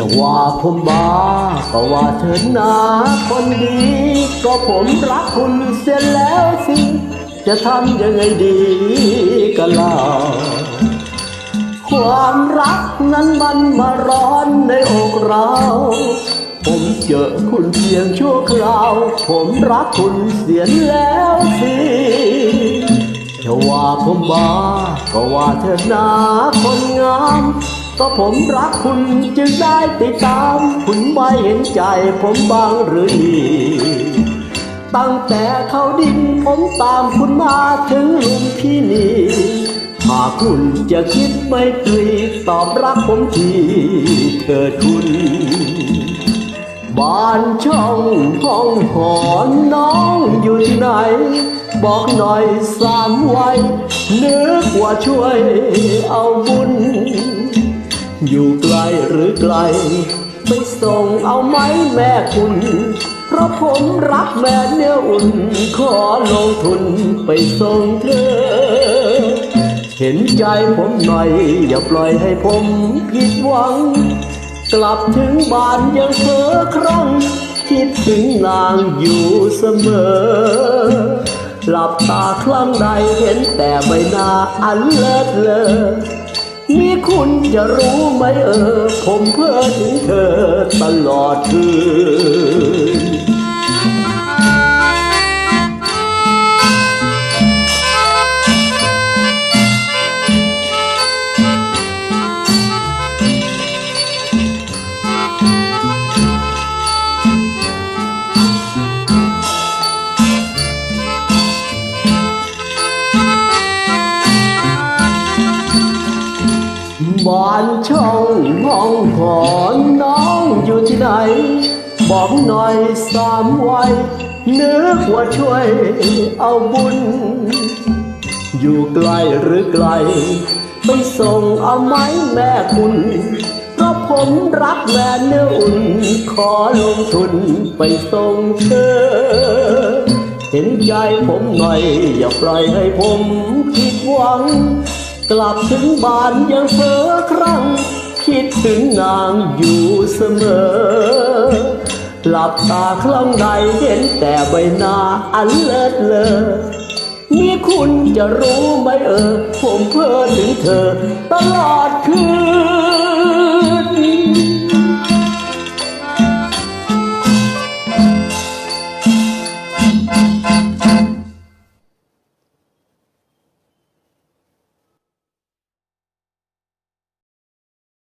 จะว่าผมบ้าก็ว่าเถิดนาคนดี ก็ผมรักคุณเสียแล้วสิ จะทำยังไงดีกันล่ะความรักนั้นมันมาร้อนในอกเรา ผมเจอคุณเพียงชั่วคราว ผมรักคุณเสียแล้วสิจะว่าผมบ้าก็ว่าเถิดนาคนงาม ก็ผมรักคุณจึงได้ติดตาม คุณไม่เห็นใจผมบ้างหรือนี่ตั้งแต่เขาดินผมตามคุณมาถึงลุมที่นี่หากคุณจะคิดไม่ตรีตอบรักผมทีเถิดคุณ บ้านช่องห้องหอนน้องอยู่ที่ไหน บอกหน่อยสามไว้นึกว่าช่วยเอาบุญ อยู่ไกลหรือไกล ไปส่งเอาไหมแม่คุณ เพราะผมรักแม่เนื้ออุ่น ขอลงทุนไปส่งเธอ เห็นใจผมหน่อย อย่าปล่อยให้ผมผิดหวัง กลับถึงบ้านยังเพ้อครั้ง คิดถึงนางอยู่เสมอ หลับตาครั้งใดเห็นแต่ใบหน้าอันเลิศเลอ นี่คุณจะรู้ไหมเออ ผมเพ้อถึงเธอตลอดคืน บ้านช่องห้องหอนน้องอยู่ที่ไหน บอกหน่อยสามวัยนึกว่าช่วยเอาบุญ อยู่ไกลหรือไกล ไปส่งเอาไหมแม่คุณเพราะผมรักแม่เนื้ออุ่น ขอลงทุนไปส่งเธอ เห็นใจผมหน่อย อย่าปล่อยให้ผมผิดหวัง กลับถึงบ้านยังเพ้อครั้ง คิดถึงนางอยู่เสมอ หลับตาครั้งใดเห็นแต่ใบหน้าอันเลิศเลอนี่คุณจะรู้ไหมเออ ผมเพ้อถึงเธอ ตลอดคืน